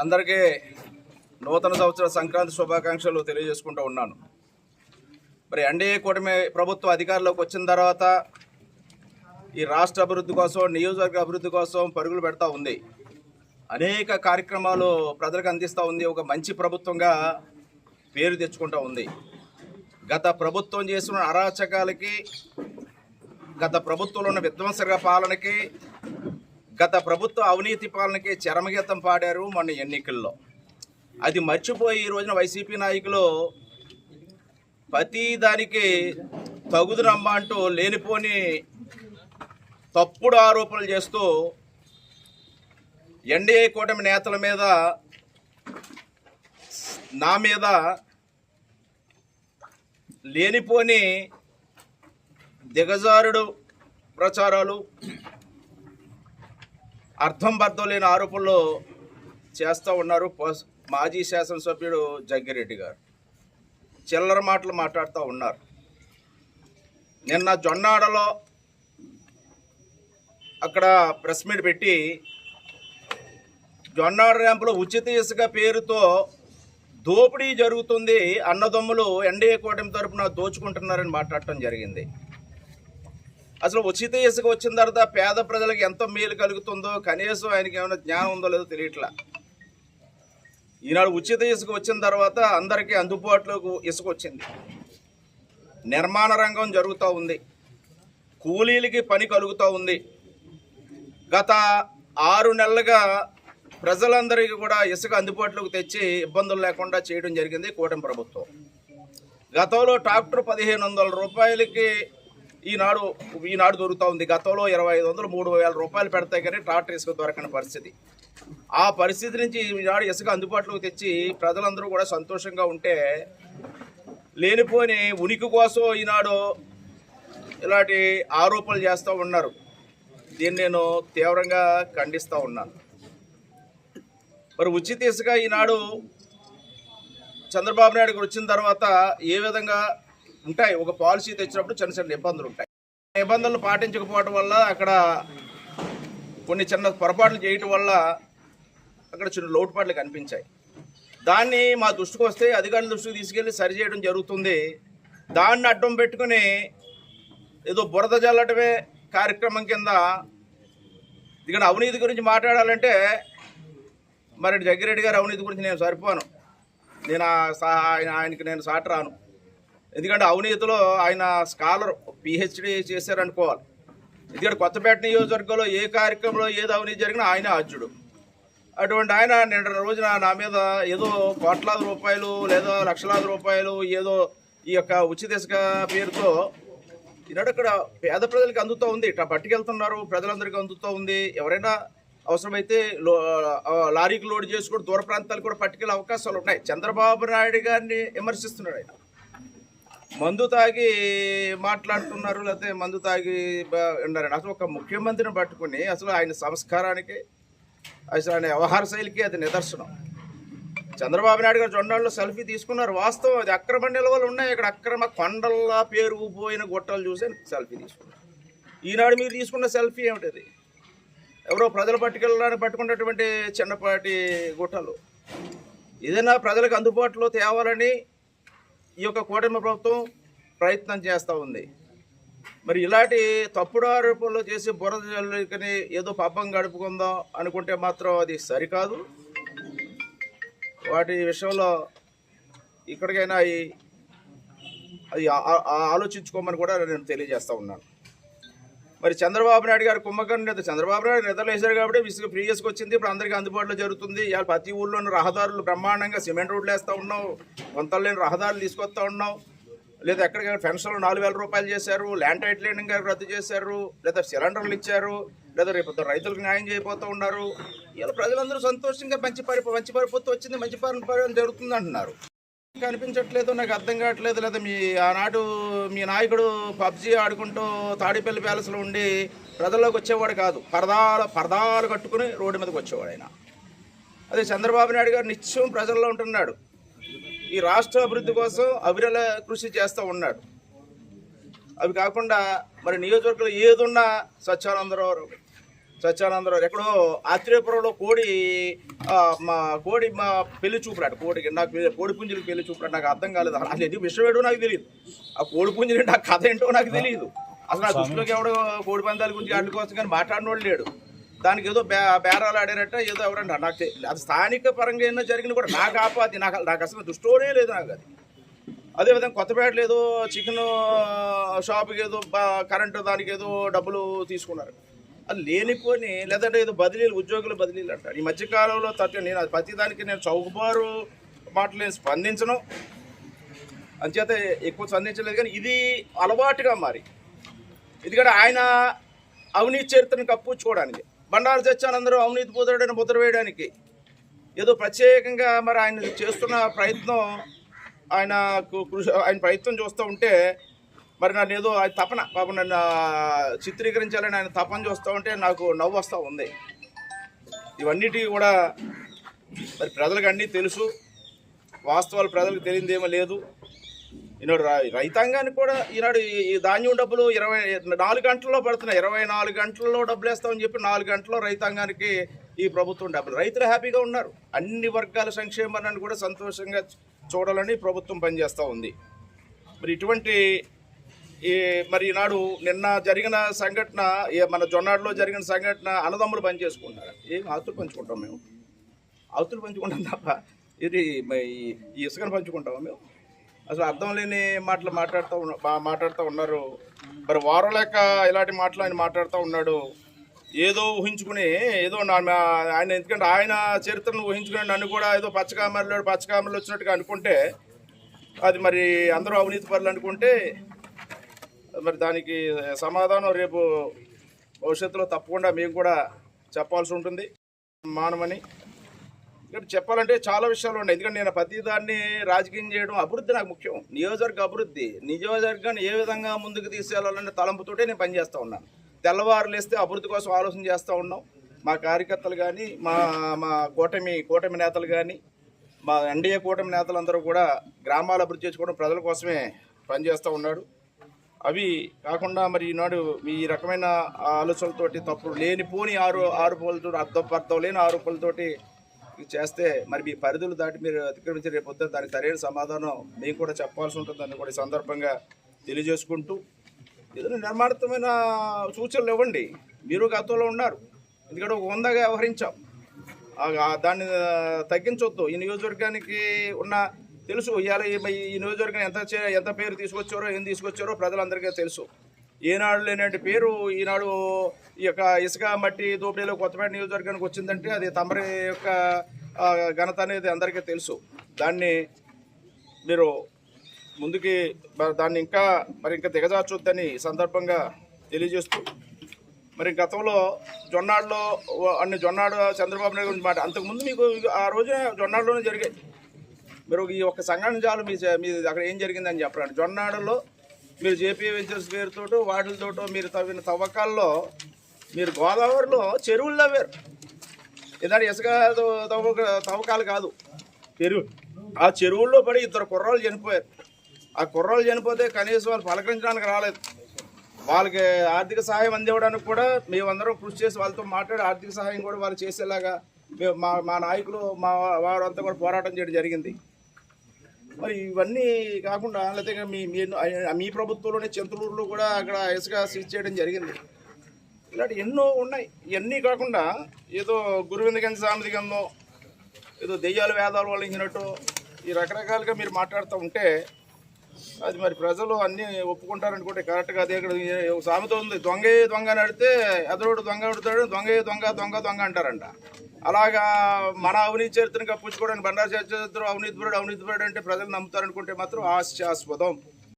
అందరికీ నూతన సంవత్సర సంక్రాంతి శుభాకాంక్షలు తెలియజేసుకుంటూ ఉన్నాను. మరి ఎన్డీఏ కూటమి ప్రభుత్వం అధికారంలోకి వచ్చిన తర్వాత ఈ రాష్ట్ర అభివృద్ధి కోసం నియోజకవర్గ అభివృద్ధి కోసం పరుగులు పెడతా ఉంది. అనేక కార్యక్రమాలు ప్రజలకు అందిస్తూ ఉంది. ఒక మంచి ప్రభుత్వంగా పేరు తెచ్చుకుంటూ ఉంది. గత ప్రభుత్వం చేసిన అరాచకాలకి గత ప్రభుత్వంలో ఉన్న విధ్వంసక పాలనకి గత ప్రభుత్వ అవినీతి పాలనకి చరమగీతం పాడారు మొన్న ఎన్నికల్లో. అది మర్చిపోయి ఈ రోజున వైసీపీ నాయకులు ప్రతి దానికి తగుదునమ్మ అంటూ లేనిపోని తప్పుడు ఆరోపణలు చేస్తూ ఎన్డీఏ కూటమి నేతల మీద నా మీద లేనిపోని దిగజారుడు ప్రచారాలు అర్థం బద్దం లేని ఆరోపణలు చేస్తూ ఉన్నారు మాజీ శాసనసభ్యుడు జగ్గిరెడ్డి గారు. చిల్లర మాటలు మాట్లాడుతూ ఉన్నారు. నిన్న జొన్నాడలో అక్కడ ప్రెస్ మీట్ పెట్టి జొన్నాడ ర్యాంపులో ఉచిత ఇసుక పేరుతో దోపిడీ జరుగుతుంది అన్నదమ్ములు ఎన్డీఏ కూటమి తరపున దోచుకుంటున్నారని మాట్లాడటం జరిగింది. అసలు ఉచిత ఇసుక వచ్చిన తర్వాత పేద ప్రజలకు ఎంత మేలు కలుగుతుందో కనీసం ఆయనకి ఏమైనా జ్ఞానం ఉందో లేదో తెలియట్లా. ఈనాడు ఉచిత ఇసుక వచ్చిన తర్వాత అందరికీ అందుబాటులోకి ఇసుక వచ్చింది. నిర్మాణ రంగం జరుగుతూ ఉంది. కూలీలకి పని కలుగుతూ ఉంది. గత ఆరు నెలలుగా ప్రజలందరికీ కూడా ఇసుక అందుబాటులోకి తెచ్చి ఇబ్బందులు లేకుండా చేయడం జరిగింది కూటమి ప్రభుత్వం. గతంలో ట్రాక్టర్ పదిహేను వందల రూపాయలకి ఈనాడు ఈనాడు దొరుకుతూ ఉంది. గతంలో ఇరవై ఐదు వందలు మూడు వేల రూపాయలు పెడతాయి కానీ ట్రాక్టర్ ఇసుక దొరకని పరిస్థితి. ఆ పరిస్థితి నుంచి ఈనాడు ఇసుక అందుబాటులోకి తెచ్చి ప్రజలందరూ కూడా సంతోషంగా ఉంటే లేనిపోని ఉనికి కోసం ఈనాడు ఇలాంటి ఆరోపణలు చేస్తూ ఉన్నారు. దీన్ని నేను తీవ్రంగా ఖండిస్తూ ఉన్నాను. మరి ఉచిత ఇసుక ఈనాడు చంద్రబాబు నాయుడు వచ్చిన తర్వాత ఏ విధంగా ఉంటాయి. ఒక పాలసీ తెచ్చినప్పుడు చిన్న చిన్న ఇబ్బందులు ఉంటాయి. నిబంధనలు పాటించకపోవడం వల్ల అక్కడ కొన్ని చిన్న పొరపాట్లు చేయటం వల్ల అక్కడ చిన్న లోటుపాట్లు కనిపించాయి. దాన్ని మా దృష్టికి వస్తే అధికారుల దృష్టికి తీసుకెళ్ళి సరి చేయడం జరుగుతుంది. దాన్ని అడ్డం పెట్టుకుని ఏదో బురద జల్లటమే కార్యక్రమం కింద ఇక్కడ అవినీతి గురించి మాట్లాడాలంటే మరి జగ్గిరెడ్డి గారు అవినీతి గురించి నేను సరిపోను. నేను సా- ఆయన ఆయనకి నేను సాటి రాను. ఎందుకంటే అవినీతిలో ఆయన స్కాలర్ పిహెచ్డి చేశారనుకోవాలి. ఎందుకంటే కొత్తపేట నియోజకవర్గంలో ఏ కార్యక్రమంలో ఏది అవినీతి జరిగినా ఆయన అర్జుడు అటువంటి ఆయన నిన్న రోజున నా మీద ఏదో కోట్లాది రూపాయలు లేదా లక్షలాది రూపాయలు ఏదో ఈ యొక్క ఉచిత ఇసుక పేరుతో ఈనాడు ఇక్కడ పేద ప్రజలకు అందుతూ ఉంది. ఇట్లా పట్టుకెళ్తున్నారు ప్రజలందరికీ అందుతూ ఉంది. ఎవరైనా అవసరమైతే లో లారీకి లోడ్ చేసుకుని దూర ప్రాంతాలు కూడా పట్టుకెళ్ళే అవకాశాలు ఉన్నాయి. చంద్రబాబు నాయుడు గారిని విమర్శిస్తున్నాడు ఆయన. మందు తాగి మాట్లాడుతున్నారు లేకపోతే మందు తాగి ఉన్నారని అసలు ఒక ముఖ్యమంత్రిని పట్టుకుని అసలు ఆయన సంస్కారానికి అసలు ఆయన వ్యవహార శైలికి అది నిదర్శనం. చంద్రబాబు నాయుడు గారు జొన్నాళ్ళు సెల్ఫీ తీసుకున్నారు. వాస్తవం అది అక్రమ నిల్వలు ఉన్నాయి. ఇక్కడ అక్రమ కొండల్లా పేరుకుపోయిన గుట్టలు చూసి సెల్ఫీ తీసుకున్నారు. ఈనాడు మీరు తీసుకున్న సెల్ఫీ ఏమిటది? ఎవరో ప్రజలు పట్టుకెళ్ళడానికి పట్టుకున్నటువంటి చిన్నపాటి గుట్టలు. ఏదైనా ప్రజలకు అందుబాటులో తేవాలని ఈ యొక్క కూటమి ప్రభుత్వం ప్రయత్నం చేస్తూ ఉంది. మరి ఇలాంటి తప్పుడు ఆరోపణలు చేసి బురద జల్లుకని ఏదో పాపం గడుపుకుందాం అనుకుంటే మాత్రం అది సరికాదు. వాటి విషయంలో ఇక్కడికైనా ఈ- అది ఆలోచించుకోమని కూడా నేను తెలియజేస్తూ ఉన్నాను. మరి చంద్రబాబు నాయుడు గారు కుంభకర్ణ నేత చంద్రబాబు నాయుడు నిద్రలు వేశారు కాబట్టి విసుగు ప్రీవియస్కి వచ్చింది. ఇప్పుడు అందరికీ అందుబాటులో జరుగుతుంది. ఇవాళ ప్రతి ఊళ్ళోని రహదారులు బ్రహ్మాండంగా సిమెంట్ రోడ్లు వేస్తూ ఉన్నాం కొంత లేని రహదారులు తీసుకొస్తా ఉన్నాం లేదా ఎక్కడికైనా పెన్షన్లు నాలుగు వేల రూపాయలు చేశారు. ల్యాండ్ టైటిలింగ్ గారు రద్దు చేశారు. లేదా సిలిండర్లు ఇచ్చారు. లేదా రేపు రైతులకు న్యాయం చేయబోతూ ఉన్నారు. ఇలా ప్రజలందరూ సంతోషంగా మంచి పరి మంచి పరిపూర్తి వచ్చింది. మంచి పరిపాలన జరుగుతుంది అంటున్నారు. కనిపించట్లేదు నాకు అర్థం కావట్లేదు. లేదా మీ ఆనాడు మీ నాయకుడు పబ్జీ ఆడుకుంటూ తాడిపల్లి ప్యాలెస్లో ఉండి ప్రజల్లోకి వచ్చేవాడు కాదు. పరదాలు పరదాలు కట్టుకుని రోడ్డు మీదకి వచ్చేవాడు ఆయన. అదే చంద్రబాబు నాయుడు గారు నిత్యం ప్రజల్లో ఉంటున్నాడు. ఈ రాష్ట్ర అభివృద్ధి కోసం అవిరల కృషి చేస్తూ ఉన్నాడు. అవి కాకుండా మరి నియోజకవర్గంలో ఏదున్నా స్వచ్ఛానందరావు సత్యానందరావు ఎక్కడో ఆత్రేయపురంలో కోడి మా కోడి మా పెళ్ళి చూపురాడు కోడికి నాకు కోడి పుంజులకి పెళ్ళి చూపురాడు నాకు అర్థం కాలేదు. అసలు ఎందుకు విషయం ఏంటో నాకు తెలియదు. ఆ కోడి పుంజులు నా కథ ఏంటో నాకు తెలియదు. అసలు ఆ దృష్టిలోకి ఎవడో కోడి పందాల గురించి వాటి కోసం కానీ మాట్లాడినోడు లేడు. దానికి ఏదో బే బేరాలు ఆడారట ఏదో ఎవరంట. నాకు అది స్థానిక పరంగా ఏమైనా జరిగింది కూడా నాకు ఆపాది. నాకు నాకు అసలు దృష్టిలోనే లేదు నాకు అది. అదేవిధంగా కొత్తపేటలో ఏదో చికెన్ షాప్కి ఏదో కరెంటు దానికి ఏదో డబ్బులు తీసుకున్నారు. అది లేనిపోని లేదంటే ఏదో బదిలీలు ఉద్యోగులు బదిలీలు అంటారు. ఈ మధ్యకాలంలో తట్టు నేను ప్రతిదానికి నేను చౌకబారు మాటలు నేను స్పందించను. అంచేత ఎక్కువ స్పందించలేదు కానీ ఇది అలవాటుగా మారి. ఎందుకంటే ఆయన అవినీతి చరిత్రను కప్పుచ్చుకోవడానికి బండారు సత్యానందరూ అవినీతి పోతాడని ముద్ర వేయడానికి ఏదో ప్రత్యేకంగా మరి ఆయన చేస్తున్న ప్రయత్నం ఆయన కృషి ఆయన ప్రయత్నం చూస్తూ ఉంటే మరి నన్ను ఏదో తపన పాప నన్ను చిత్రీకరించాలని ఆయన తపన చూస్తూ ఉంటే నాకు నవ్వు వస్తూ ఉంది. ఇవన్నిటి కూడా మరి ప్రజలకు అన్నీ తెలుసు. వాస్తవాలు ప్రజలకు తెలియదేమో లేదు. ఈనాడు రైతాంగానికి కూడా ఈనాడు ఈ- ధాన్యం డబ్బులు ఇరవై నాలుగు గంటల్లో పడుతున్నాయి. ఇరవై నాలుగు గంటల్లో డబ్బులు వేస్తామని చెప్పి నాలుగు గంటల్లో రైతాంగానికి ఈ ప్రభుత్వం డబ్బులు. రైతులు హ్యాపీగా ఉన్నారు. అన్ని వర్గాల సంక్షేమాన్ని కూడా సంతోషంగా చూడాలని ప్రభుత్వం పనిచేస్తూ ఉంది. మరి ఇటువంటి మరి ఈనాడు నిన్న జరిగిన సంఘటన మన జొన్నాడులో జరిగిన సంఘటన అన్నదమ్ములు పని ఏం ఆస్తులు పంచుకుంటాం మేము? ఆస్తులు పంచుకుంటాం తప్ప ఇది మరి ఈ ఇసుకను పంచుకుంటాం మేము? అసలు అర్థం లేని మాటలు మాట్లాడుతూ ఉన్నా మాట్లాడుతూ ఉన్నారు. మరి వారం లెక్క ఇలాంటి మాటలు ఆయన మాట్లాడుతూ ఉన్నాడు. ఏదో ఊహించుకుని ఏదో నా ఆయన ఎందుకంటే ఆయన చరిత్రను ఊహించుకుని నన్ను కూడా ఏదో పచ్చకామరిలో పచ్చకామరిలో వచ్చినట్టుగా అనుకుంటే అది మరి అందరూ అవినీతి పనులు అనుకుంటే మరి దానికి సమాధానం రేపు భవిష్యత్తులో తప్పకుండా మేము కూడా చెప్పాల్సి ఉంటుంది. మానమని. ఇక్కడ చెప్పాలంటే చాలా విషయాలు ఉన్నాయి. ఎందుకంటే నేను ప్రతి దాన్ని రాజకీయం చేయడం అభివృద్ధి నాకు ముఖ్యం. నియోజకవర్గ అభివృద్ధి. నియోజకవర్గాన్ని ఏ విధంగా ముందుకు తీసుకెళ్ళాలనే తలంపుతోటే నేను పనిచేస్తూ ఉన్నాను. తెల్లవారులేస్తే అభివృద్ధి కోసం ఆలోచన చేస్తూ ఉన్నాం. మా కార్యకర్తలు కానీ మా మా కూటమి కూటమి నేతలు కానీ మా ఎన్డీఏ కూటమి నేతలందరూ కూడా గ్రామాల అభివృద్ధి చేసుకోవడం ప్రజల కోసమే పనిచేస్తూ ఉన్నాడు. అవి కాకుండా మరి ఈనాడు ఈ రకమైన ఆలోచనలతోటి తప్పుడు లేనిపోని ఆరు ఆరోపణలతో అర్థం అర్థం లేని ఆరోపణలతోటి ఇది చేస్తే మరి మీ పరిధులు దాటి మీరు అతిక్రమించి రేపొద్దు దానికి సరైన సమాధానం మీకు కూడా చెప్పాల్సి ఉంటుందని కూడా ఈ సందర్భంగా తెలియజేసుకుంటూ ఏదైనా నిర్మాణాత్మకమైన సూచనలు ఇవ్వండి. మీరు గతంలో ఉన్నారు. ఎందుకంటే ఒక వందగా వ్యవహరించాం. దాన్ని తగ్గించవద్దు ఈ నియోజకవర్గానికి ఉన్న తెలుసు ఇవాళ ఈ ఈ నియోజకవర్గం ఎంత ఎంత పేరు తీసుకొచ్చారో ఏం తీసుకొచ్చారో ప్రజలందరికీ తెలుసు. ఏనాడు లేనటువంటి పేరు ఈనాడు ఈ యొక్క ఇసుక మట్టి దోపిడీలో కొత్తపేట నియోజకవర్గానికి వచ్చిందంటే అది తమరి యొక్క ఘనత అనేది అందరికీ తెలుసు. దాన్ని మీరు ముందుకి మరి దాన్ని ఇంకా మరి ఇంకా దిగజార్చొద్దని సందర్భంగా తెలియజేస్తూ మరి గతంలో జొన్నాడులో అన్ని జొన్నాడు చంద్రబాబు నాయుడు గురించి మాట అంతకుముందు మీకు ఆ రోజున జొన్నాడులోనే జరిగాయి. మీరు ఈ ఒక్క సంఘటన చాలు మీ మీ అక్కడ ఏం జరిగిందని చెప్పండి జొన్నాడులో మీరు జేపీ వెంచర్స్ పేరుతోటో వాటితోటో మీరు తవ్విన తవ్వకాల్లో మీరు గోదావరిలో చెరువులు తవ్వారు. ఇదాని ఇసుక తవ్వ- తవ్వక తవ్వకాలు కాదు. చెరువు. ఆ చెరువుల్లో పడి ఇద్దరు కుర్రాళ్ళు చనిపోయారు. ఆ కుర్రాళ్ళు చనిపోతే కనీసం వాళ్ళు పలకరించడానికి రాలేదు. వాళ్ళకి ఆర్థిక సహాయం అందివ్వడానికి కూడా మేమందరం కృషి చేసి వాళ్ళతో మాట్లాడి ఆర్థిక సహాయం కూడా వాళ్ళు చేసేలాగా మా మా నాయకులు మా వారు అంతా కూడా పోరాటం చేయడం జరిగింది. మరి ఇవన్నీ కాకుండా లేకపోతే మీ మీ ప్రభుత్వంలోనే చింతలూరులో కూడా అక్కడ ఇసుక సీజ్ చేయడం జరిగింది. ఇలాంటి ఎన్నో ఉన్నాయి. ఇవన్నీ కాకుండా ఏదో గురువింద గంజ సామెది గంధం ఏదో దెయ్యాలు వేదాలు వల్లించినట్టు ఈ రకరకాలుగా మీరు మాట్లాడుతూ ఉంటే అది మరి ప్రజలు అన్నీ ఒప్పుకుంటారనుకుంటే కరెక్ట్గా అదే ఇక్కడ ఒక సామెత ఉంది. దొంగే దొంగ నడితే ఎదరోడు దొంగ అడుతాడు దొంగే దొంగ దొంగ దొంగ అంటారంట. అలాగా మన అవినీతి చరిత్రను కప్పించుకోవడానికి బండారు చరిత్ర అవినీతిపరుడు అవినీతిపరుడు అంటే ప్రజలు నమ్ముతారనుకుంటే మాత్రం హాస్యాస్పదం.